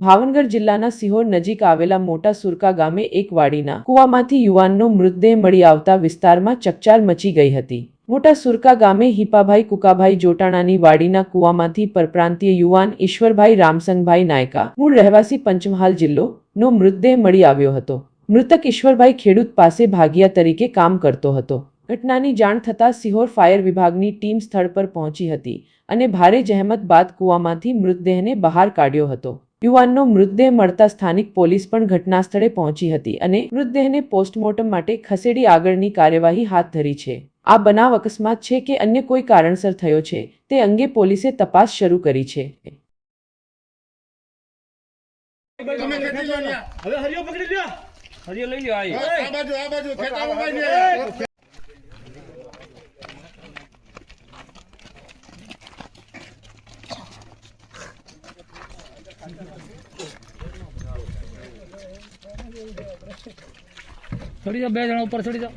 ભાવનગર જિલ્લાના સિહોર નજીક આવેલા મોટા સુરકા ગામે એક વાડીના કૂવામાંથી યુવાનનો મૃતદેહ મળી આવતા વિસ્તારમાં ચકચાર મચી ગઈ હતી. મોટા સુરકા ગામે હિપાભાઈ કુકાભાઈ જોટાણાની વાડીના કુવામાંથી પરપ્રાંતીય યુવાન ઈશ્વરભાઈ રામસંગભાઈ નાયકા, મૂળ રહેવાસી પંચમહાલ જિલ્લો નો મૃતદેહ મળી આવ્યો હતો. મૃતક ઈશ્વરભાઈ ખેડૂત પાસે ભાગિયા તરીકે કામ કરતો હતો. ઘટનાની જાણ થતાં સિહોર ફાયર વિભાગની ટીમ સ્થળ પર પહોંચી હતી અને ભારે જહેમત બાદ કૂવામાંથી મૃતદેહને બહાર કાઢ્યો હતો. યુવાનનો મૃતદેહ મળતા સ્થાનિક પોલીસ પણ ઘટના સ્થળે પહોંચી હતી અને મૃતદેહને પોસ્ટમોર્ટમ માટે ખસેડી આગળની કાર્યવાહી હાથ ધરી છે. આ બનાવ અકસ્માત છે કે અન્ય કોઈ કારણસર થયો છે તે અંગે પોલીસે તપાસ શરૂ કરી છે. તમે ખેંચી લો. ને. હવે હરિયો પકડી લ્યો. હરિયો લઈ લ્યો આ બાજુ આ બાજુ. ચડી જાઓ બે જણા ઉપર ચડી જાઓ.